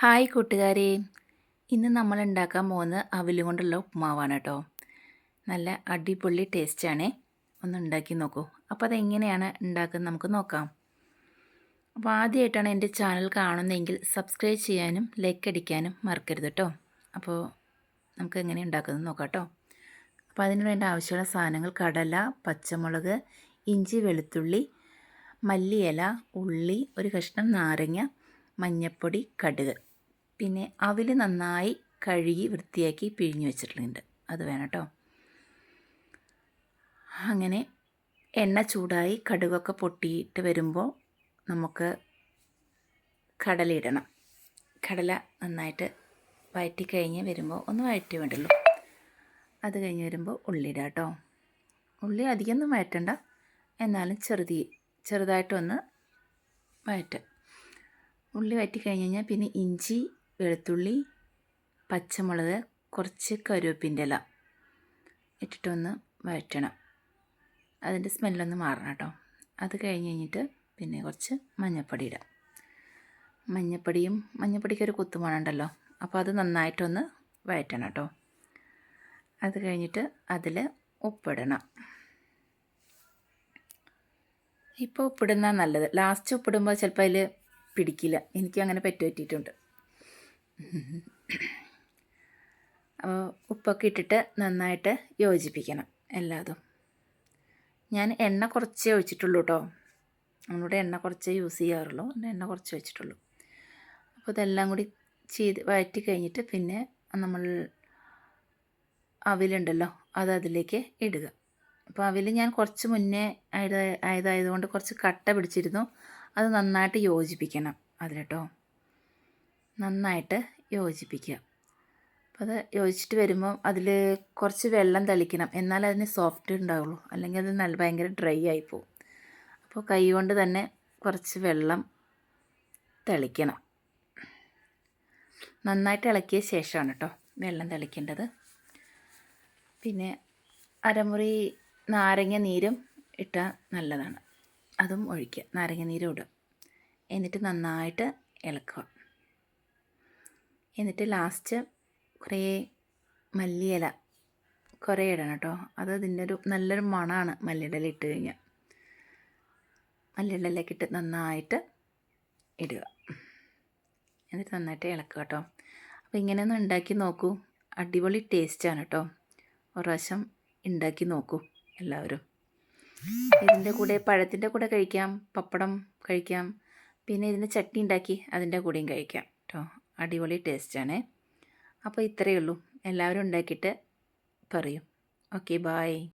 Hi കൂട്ടുകാരെ. ഇന്ന് നമ്മൾ ഉണ്ടാക്കാൻ പോകുന്നത് അവിലും കൊണ്ടുള്ള ഉപ്പുമാവാണ് കേട്ടോ. നല്ല അടിപൊളി ടേസ്റ്റാണ് ഒന്ന് ഉണ്ടാക്കി നോക്കൂ. അപ്പോൾ അതെങ്ങനെയാണ് ഉണ്ടാക്കുന്നത് നമുക്ക് നോക്കാം. അപ്പോൾ ആദ്യമായിട്ടാണ് എന്റെ ചാനൽ കാണുന്നതെങ്കിൽ സബ്സ്ക്രൈബ് ചെയ്യാനും ലൈക്ക് അടിക്കാനും മറക്കരുത് കേട്ടോ. അപ്പോൾ നമുക്ക് എങ്ങനെ ഉണ്ടാക്കുന്നത് നോക്കാം കേട്ടോ. അപ്പോൾ അതിന് വേണ്ട ആവശ്യമുള്ള സാധനങ്ങൾ കടല പച്ചമുളക് ഇഞ്ചി വെളുത്തുള്ളി മല്ലിയില ഉള്ളി ഒരു കഷ്ണം നാരങ്ങ മഞ്ഞൾപ്പൊടി കടുക്. പിന്നെ അവിൽ നന്നായി കഴുകി വൃത്തിയാക്കി പിഴിഞ്ഞ് വെച്ചിട്ടുണ്ട്. അത് വേണം കേട്ടോ അങ്ങനെ എണ്ണ ചൂടായി കടുകൊക്കെ പൊട്ടിയിട്ട് വരുമ്പോൾ നമുക്ക് കടലയിടണം കടല നന്നായിട്ട് വയറ്റി കഴിഞ്ഞ് വരുമ്പോൾ ഒന്ന് വയറ്റി വേണ്ടുള്ളൂ. അത് കഴിഞ്ഞ് വരുമ്പോൾ ഉള്ളി കേട്ടോ ഉള്ളി അധികമൊന്നും വയറ്റണ്ട. എന്നാലും ചെറുതി ചെറുതായിട്ടൊന്ന് വയറ്റുക ഉള്ളി വയറ്റി കഴിഞ്ഞ് കഴിഞ്ഞാൽ പിന്നെ ഇഞ്ചി വെളുത്തുള്ളി പച്ചമുളക് കുറച്ച് കരുവേപ്പിന്റെ ഇല ഇട്ടിട്ടൊന്ന് വഴറ്റണം. അതിന്റെ സ്മെല്ലൊന്ന് മാറണം കേട്ടോ. അത് കഴിഞ്ഞ് കഴിഞ്ഞിട്ട് പിന്നെ കുറച്ച് മഞ്ഞൾപ്പൊടി ഇടാം. മഞ്ഞൾപ്പൊടിയും മഞ്ഞൾപ്പൊടിക്ക് ഒരു കുത്തുമണുണ്ടല്ലോ അപ്പോൾ അത് നന്നായിട്ടൊന്ന് വഴറ്റണം കേട്ടോ. അത് കഴിഞ്ഞിട്ട് അതിൽ ഉപ്പിടണം. ഇപ്പോൾ ഉപ്പിടുന്ന നല്ലത്. ലാസ്റ്റ് ഉപ്പിടുമ്പോൾ ചിലപ്പോൾ അതിൽ പിടിക്കില്ല. എനിക്ക് അങ്ങനെ പറ്റുപറ്റിയിട്ടുണ്ട് അപ്പോൾ ഉപ്പൊക്കെ ഇട്ടിട്ട് നന്നായിട്ട് യോജിപ്പിക്കണം എല്ലാതും. ഞാൻ എണ്ണ കുറച്ചേ ഒഴിച്ചിട്ടുള്ളൂ കേട്ടോ. നമ്മളിവിടെ എണ്ണ കുറച്ചേ യൂസ് ചെയ്യാറുള്ളൂ. എണ്ണ കുറച്ച് വെച്ചിട്ടുള്ളൂ അപ്പോൾ ഇതെല്ലാം കൂടി ചെയ്ത് വഴറ്റി കഴിഞ്ഞിട്ട് പിന്നെ നമ്മൾ അവിലുണ്ടല്ലോ അത് അതിലേക്ക് ഇടുക. അപ്പോൾ അവിൽ ഞാൻ കുറച്ച് മുന്നേ ആയത് ആയതായതുകൊണ്ട് കുറച്ച് കട്ട പിടിച്ചിരുന്നു. അത് നന്നായിട്ട് യോജിപ്പിക്കണം അതിലിട്ടോ നന്നായിട്ട് യോജിപ്പിക്കുക. അപ്പോൾ അത് യോജിച്ചിട്ട് വരുമ്പോൾ അതിൽ കുറച്ച് വെള്ളം തളിക്കണം. എന്നാൽ അതിന് സോഫ്റ്റ് ഉണ്ടാവുള്ളൂ. അല്ലെങ്കിൽ അത് നല്ല ഭയങ്കര ഡ്രൈ ആയിപ്പോവും അപ്പോൾ കൈ കൊണ്ട് തന്നെ കുറച്ച് വെള്ളം തളിക്കണം. നന്നായിട്ട് ഇളക്കിയ ശേഷമാണ് കേട്ടോ വെള്ളം തളിക്കേണ്ടത്. പിന്നെ അരമുറി നാരങ്ങ നീരും ഇട്ടാൽ നല്ലതാണ്. അതും ഒഴിക്കുക. നാരങ്ങ നീരും ഇടുക. എന്നിട്ട് നന്നായിട്ട് ഇളക്കുക. എന്നിട്ട് ലാസ്റ്റ് കുറേ മല്ലിയില കുറേ ഇടണം കേട്ടോ. അത് അതിന്റെ ഒരു നല്ലൊരു മണമാണ് മല്ലിയില ഇട്ട് കഴിഞ്ഞാൽ മല്ലിയിലൊക്കെ ഇട്ട് നന്നായിട്ട് ഇടുക. എന്നിട്ട് നന്നായിട്ട് ഇളക്കുക കേട്ടോ. അപ്പോൾ ഇങ്ങനെ ഒന്ന് ഉണ്ടാക്കി നോക്കൂ. അടിപൊളി ടേസ്റ്റാണ് കേട്ടോ. ഒരു പ്രാവശ്യം ഉണ്ടാക്കി നോക്കൂ എല്ലാവരും. ഇതിന്റെ കൂടെ പഴത്തിന്റെ കൂടെ കഴിക്കാം പപ്പടം കഴിക്കാം പിന്നെ ഇതിന്റെ ചട്നി ഉണ്ടാക്കി അതിന്റെ കൂടെയും കഴിക്കാം കേട്ടോ. അടിപൊളി ടേസ്റ്റാണേ. അപ്പോൾ ഇത്രയേ ഉള്ളൂ. എല്ലാവരും ഉണ്ടാക്കിയിട്ട് പറയും. Okay bye